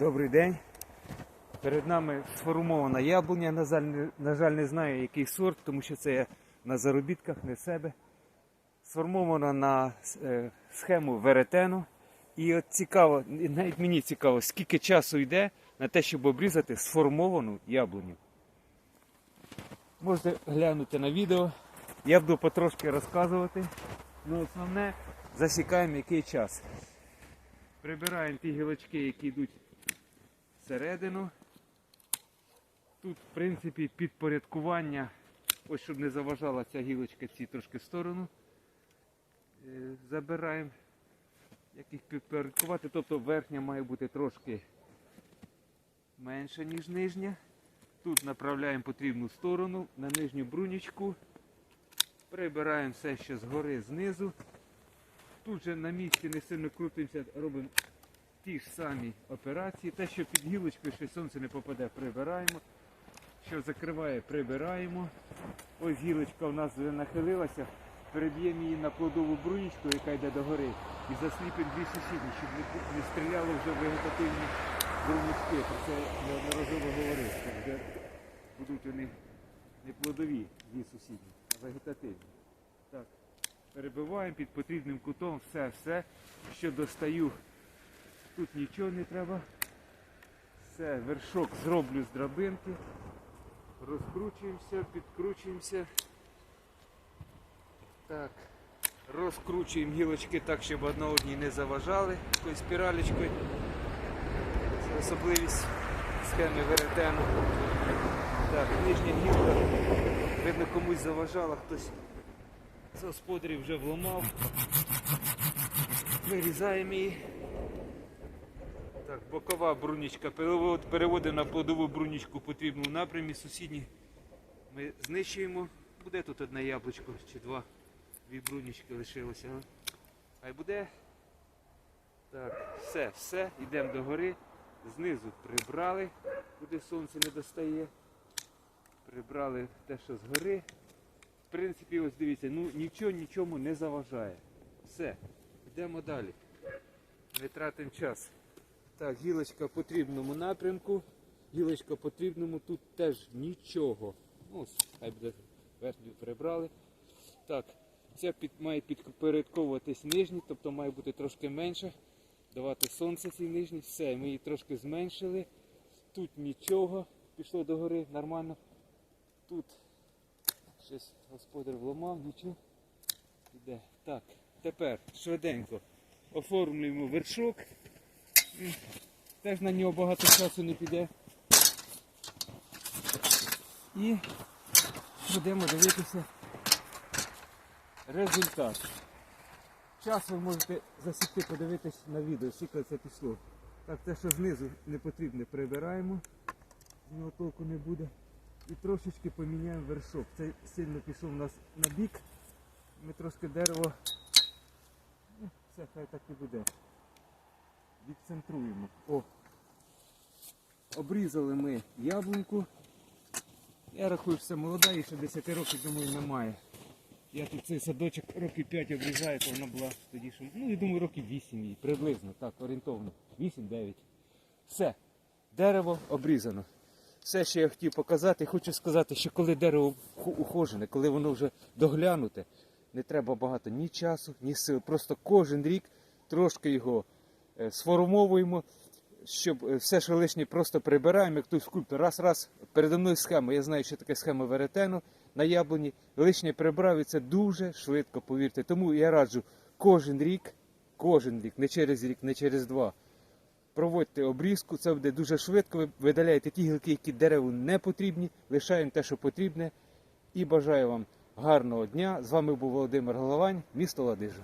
Добрий день. Перед нами сформована яблуня. На жаль, не, на жаль, не знаю, який сорт, тому що це я на заробітках, не себе. Сформована на е, схему веретену. І от цікаво, навіть мені цікаво, скільки часу йде на те, щоб обрізати сформовану яблуню. Можете глянути на відео. Я буду потрошки розказувати. Ну, основне засікаємо який час. Прибираємо ті гілочки, які йдуть всередину. Тут, в принципі, підпорядкування, ось щоб не заважала ця гілочка ці трошки в сторону. Е, Забираємо, як їх підпорядкувати, тобто верхня має бути трошки менша, ніж нижня. Тут направляємо потрібну сторону на нижню брунічку. Прибираємо все, що згори, знизу. Тут же на місці не сильно крутимося, робимо ті ж самі операції. Те, що під гілочкою, що сонце не попаде, прибираємо. Що закриває, прибираємо. Ось гілочка у нас вже нахилилася. Переб'ємо її на плодову брунічку, яка йде догори, і засліпимо дві сусідні, щоб не, стріляло вже вегетативні брунічки. Про це неодноразово говорив. що вже будуть вони не плодові, дві сусідні, а вегетативні. Так. Перебиваємо під потрібним кутом все, все, що достаю. Тут нічого не треба. Все, вершок зроблю з драбинки. Розкручуємося, підкручуємося. Так. Розкручуємо гілочки так, щоб одна одній не заважали такою спіралечкою. Це особливість схеми веретену. Так, нижня гілка. Видно комусь заважала, хтось з господарів вже вломав. Вирізаємо її. Так, бокова брунічка. Перевод- Переводимо на плодову брунічку потрібну напрямі. Сусідні ми знищуємо. Буде тут одне яблучко чи два. Дві брунічки лишилося. Хай буде. Так, все, все, йдемо до гори. Знизу прибрали, куди сонце не достає. Прибрали те, що згори. В принципі, ось дивіться, ну нічого нічому не заважає. Все, йдемо далі. Не тратимо час. Так, гілочка в потрібному напрямку. Гілочка в потрібному, тут теж нічого. Ось, хай буде верхню прибрали. Так, це під, має підпорядковуватись нижній, тобто має бути трошки менше. Давати сонце цій нижній. Все, ми її трошки зменшили. Тут нічого. Пішло догори, нормально. Тут щось господар вломав, нічого. Іде. Так, тепер швиденько оформлюємо вершок. Теж на нього багато часу не піде. І будемо дивитися результат. Час ви можете засікти, подивитись на відео, скільки це пішло. Так, те, що знизу не потрібне, прибираємо, з нього толку не буде. І трошечки поміняємо вершок. Цей сильно пішов у нас на бік. Ми трошки дерево. Ну, все, хай так і буде. Відцентруємо. О. Обрізали ми яблуньку. Я рахую, це молода, і ще 10 років, думаю, немає. Я тут цей садочок років 5 обрізаю, то вона була тоді, що, ну, я думаю, років 8 їй, приблизно, так, орієнтовно. 8-9. Все. Дерево обрізано. Все, що я хотів показати, хочу сказати, що коли дерево ухожене, коли воно вже доглянуте, не треба багато ні часу, ні сил. Просто кожен рік трошки його сформовуємо, щоб е, все, що лишнє, просто прибираємо, як той скульптор. Раз-раз передо мною схема. Я знаю, що таке схема веретену на яблуні. Лишнє прибрав і це дуже швидко, повірте. Тому я раджу кожен рік, кожен рік, не через рік, не через два. Проводьте обрізку, це буде дуже швидко. Ви видаляєте ті гілки, які дереву не потрібні, лишаємо те, що потрібне. І бажаю вам гарного дня. З вами був Володимир Головань, місто Ладижа.